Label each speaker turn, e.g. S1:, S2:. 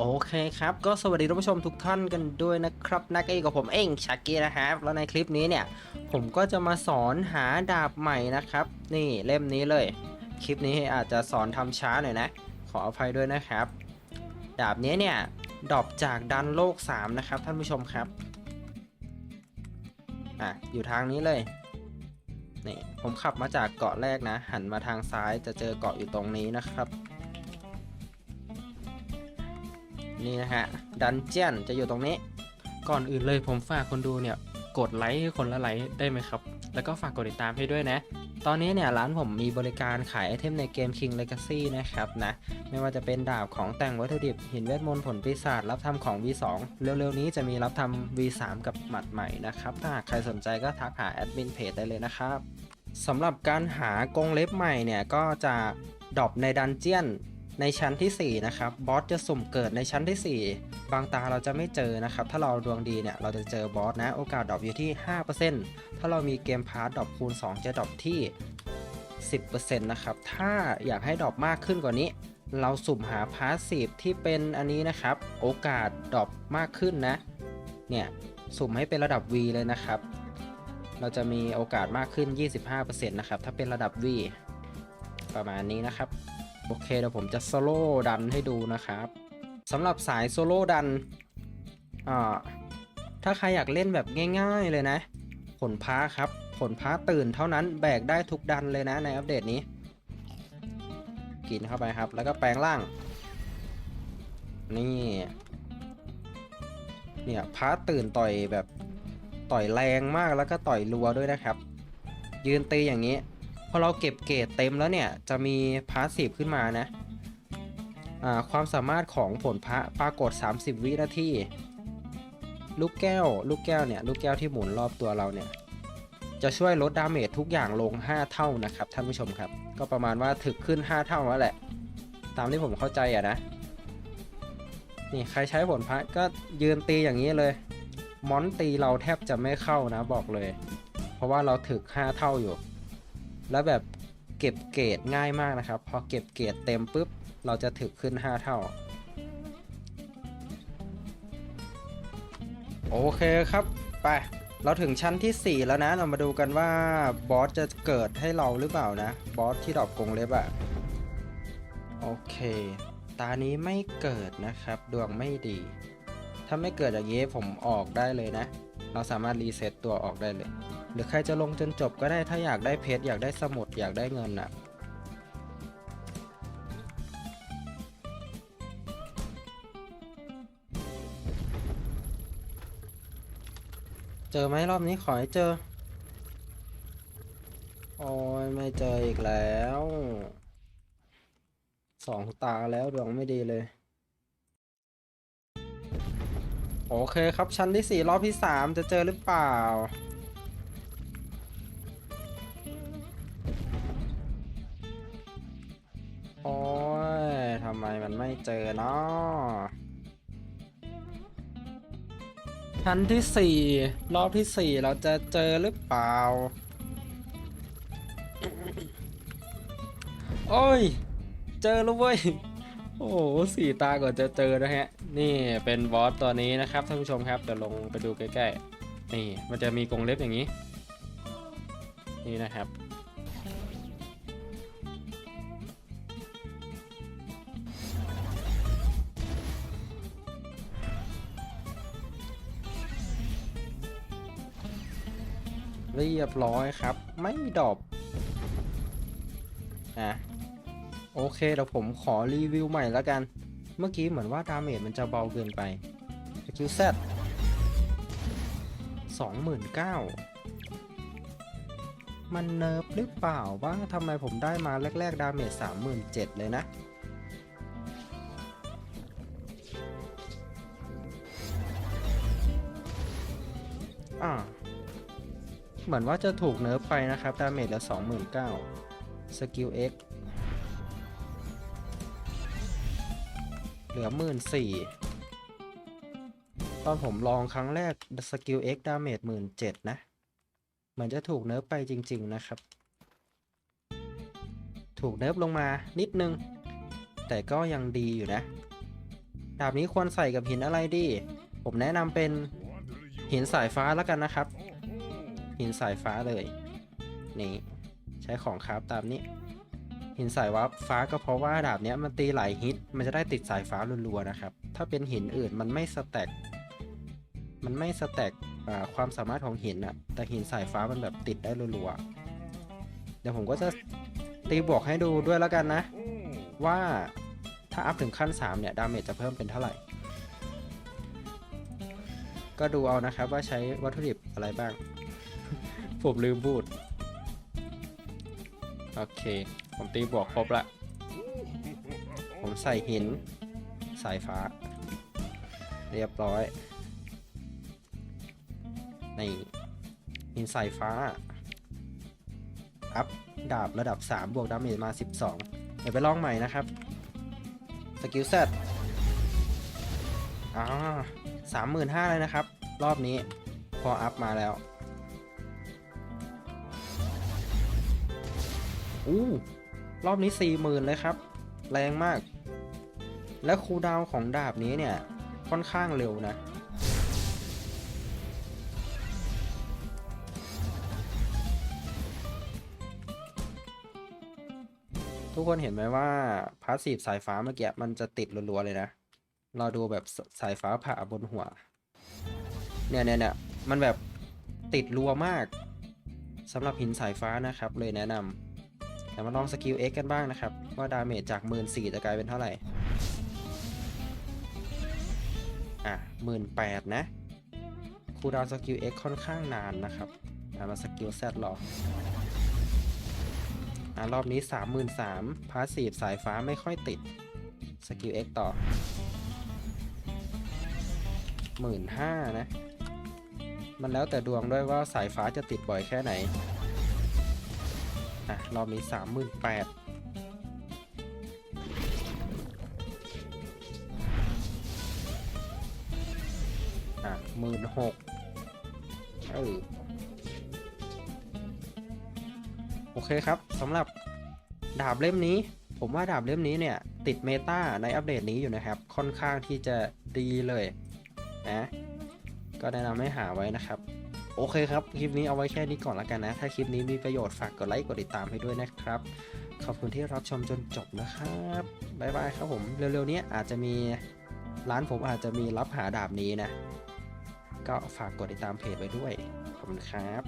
S1: โอเคครับ ก็สวัสดีท่านผู้ชมทุกท่านกันด้วยนะครับนักเอกกับผมเองชากี้นะครับแล้วในคลิปนี้เนี่ย ผมก็จะมาสอนหาดาบใหม่นะครับ นี่เล่มนี้เลย คลิปนี้อาจจะสอนทำช้าหน่อยนะ ขออภัยด้วยนะครับ ดาบนี้เนี่ยดรอปจากดันโลก 3 นะครับ ท่านผู้ชมครับอะอยู่ทางนี้เลยนี่ผมขับมาจากเกาะแรกนะ หันมาทางซ้ายจะเจอเกาะอยู่ตรงนี้นะครับ นี่นะฮะ ดันเจียนจะอยู่ตรงนี้ ก่อนอื่นเลยผมฝากคนดูเนี่ย กดไลค์ให้คนละไลค์ได้ไหมครับ แล้วก็ฝากกดติดตามให้ด้วยนะ ตอนนี้เนี่ยร้านผมมีบริการขายไอเทมในเกม King Legacy นะครับนะ ไม่ว่าจะเป็นดาบของแต่งวัตถุดิบ หินเวทมนต์ผลปีศาจรับทำของ V2 เร็วๆนี้จะมีรับทำ V3 กับหมัดใหม่นะครับ ถ้าหากใครสนใจก็ทักหาแอดมินเพจได้เลยนะครับสำหรับการหากงเล็บใหม่เนี่ยก็จะดรอปในดันเจียน ในชั้นที่ 4 นะครับบอสจะสุ่มเกิดในชั้นที่ 4 บางตาเราจะไม่เจอนะครับ ถ้าเราดวงดีเนี่ย เราจะเจอบอสนะ โอกาสดรอปอยู่ที่ 5%ถ้าเรามีเกมพาร์ตดรอปคูณ 2 จะดรอปที่ 10%นะครับ ถ้าอยากให้ดรอปมากขึ้นกว่านี้ เราสุ่มหาพาสซีฟที่เป็นอันนี้นะครับ โอกาสดรอปมากขึ้นนะ เนี่ย สุ่มให้เป็นระดับ V เลยนะครับ เราจะมีโอกาสมากขึ้น 25%นะครับ ถ้าเป็นระดับ V ประมาณนี้นะครับ โอเคเดี๋ยวผมจะโซโล่ดันให้ดูนะครับสำหรับสายโซโล่ดันอ่าถ้าใครอยากเล่นแบบง่ายๆเลยนะ ผลพ้าครับ ผลพ้าตื่นเท่านั้นแบกได้ทุกดันเลยนะในอัปเดตนี้ กินเข้าไปครับ แล้วก็แปลงร่าง นี่ เนี่ยพ้าตื่นต่อยแบบต่อยแรงมากแล้วก็ต่อยรัวด้วยนะครับ ยืนตีอย่างนี้ พอเราเก็บเกรดเต็มแล้วเนี่ย จะมีพาสซีฟขึ้นมานะความสามารถของผลพระปรากฏ 30 วินาทีลูกแก้ว ลูกแก้วเนี่ย ลูกแก้วที่หมุนรอบตัวเราเนี่ย จะช่วยลดดาเมจทุกอย่างลง 5 เท่านะครับ ท่านผู้ชมครับ ก็ประมาณว่าถึกขึ้น 5 เท่าแล้วแหละ ตามที่ผมเข้าใจอะนะ นี่ใครใช้ผลพระก็ยืนตีอย่างนี้เลยมอนตีเราแทบจะไม่เข้านะบอกเลย เพราะว่าเราถึก 5 เท่าอยู่ แล้วแบบเก็บเกรดง่ายมากนะครับ พอเก็บเกรดเต็มปุ๊บ เราจะถึกขึ้น 5 เท่า โอเคครับ ไป เราถึงชั้นที่ 4 แล้วนะ เรามาดูกันว่าบอสจะเกิดให้เราหรือเปล่านะ บอสที่ดอปกงเล็บอะโอเค ตานี้ไม่เกิดนะครับ ดวงไม่ดี ถ้าไม่เกิดอย่างนี้ผมออกได้เลยนะ เราสามารถรีเซ็ตตัวออกได้เลย หรือใครจะลงจนจบก็ได้ถ้าอยากได้เพชรอยากได้สมุดอยากได้เงินอะเจอไหมรอบนี้ขอให้เจอ โอ้ยไม่เจออีกแล้วสองตาแล้วดวงไม่ดีเลย โอเคครับชั้นที่สี่รอบที่สามจะเจอหรือเปล่า อ้ยทำไมมันไม่เจอเนาะชั้นที่สี่รอบที่สี่เราจะเจอหรือเปล่า โอ้ย เจอแล้วเว้ย โอ้โหสี่ตาก่อนจะเจอนะฮะ นี่เป็นบอสตัวนี้นะครับท่านผู้ชมครับเดี๋ยวลงไปดูใกล้ๆ นี่มันจะมีกรงเล็บอย่างนี้ นี่นะครับ เรียบร้อยครับ ไม่ดรอปอะโอเคเดี๋ยวผมขอรีวิวใหม่แล้วกัน เมื่อกี้เหมือนว่าดาเมจมันจะเบาเกินไปสกิลเซตสองหมื่นเก้ามันเนิร์ฟหรือเปล่าว่าทำไมผมได้มาแรก ๆ ดาเมจสามหมื่นเจ็ดเลยนะ อ่า เหมือนว่าจะถูกเนิร์ฟไปนะครับ ดาเมจเหลือ29,000สกิล X เหลือ14,000ตอนผมลองครั้งแรกสกิล X ดาเมจ17,000นะ เหมือนจะถูกเนิร์ฟไปจริง ๆนะครับ ถูกเนิร์ฟลงมานิดนึง แต่ก็ยังดีอยู่นะ ดาบนี้ควรใส่กับหินอะไรดี ผมแนะนำเป็นหินสายฟ้าแล้วกันนะครับ หินสายฟ้าเลย นี่ ใช้ของคราฟตามนี้ หินสายวับฟ้าก็เพราะว่าดาบเนี้ยมันตีหลายฮิต มันจะได้ติดสายฟ้ารัวๆนะครับ ถ้าเป็นหินอื่นมันไม่สแต็กมันไม่สแต็กความสามารถของหินอะแต่หินสายฟ้ามันแบบติดได้รัวๆ เดี๋ยวผมก็จะตีบวกให้ดูด้วยแล้วกันนะ ว่าถ้าอัพถึงขั้น 3 เนี่ย ดาเมจจะเพิ่มเป็นเท่าไหร่ ก็ดูเอานะครับว่าใช้วัตถุดิบอะไรบ้าง ผมลืมพูด โอเค ผมตีบวกครบละ ผมใส่หิน สายฟ้า เรียบร้อย นี่ หินสายฟ้า อัพ ดาบระดับ 3 บวกดาเมจมา 12 เดี๋ยวไปลองใหม่นะครับ สกิลเซตอ่าสามหมื่นห้าเลยนะครับ รอบนี้พออัพมาแล้ว อู้รอบนี้สี่หมื่นเลยครับ แรงมาก และคูดาวของดาบนี้เนี่ย ค่อนข้างเร็วนะ ทุกคนเห็นไหมว่าพาสซีฟสายฟ้าเมื่อกี้มันจะติดรัวๆเลยนะ เราดูแบบสสายฟ้าผ่าบนหัว เนี่ยเนี่ยเนี่ยมันแบบติดรัวมากสำหรับหินสายฟ้านะครับเลยแนะนำ แต่มาลองสกิล X กันบ้างนะครับ ว่าดาเมจจาก 1 4ื่นจะกลายเป็นเท่าไหร่ อะหมื่นแปดนะคูดาวสกิล X ค่อนข้างนานนะครับมาสกิล Z รออะรอบนี้ 33,000พาสซีฟสายฟ้าไม่ค่อยติด สกิล X ต่อ15,000นะ มันแล้วแต่ดวงด้วยว่าสายฟ้าจะติดบ่อยแค่ไหน อะรอบนี้38,000อะ16,000เออโอเคครับสำหรับดาบเล่มนี้ ผมว่าดาบเล่มนี้เนี่ย ติดเมตาในอัปเดตนี้อยู่นะครับ ค่อนข้างที่จะดีเลยนะก็แนะนำให้หาไว้นะครับ โอเคครับ คลิปนี้เอาไว้แค่นี้ก่อนละกันนะ ถ้าคลิปนี้มีประโยชน์ฝากกดไลค์กดติดตามให้ด้วยนะครับ ขอบคุณที่รับชมจนจบนะครับบ๊ายบายครับผม เร็วๆนี้อาจจะมีร้านผมอาจจะมีรับหาดาบนี้นะ ก็ฝากกดติดตามเพจไว้ด้วย ขอบคุณครับ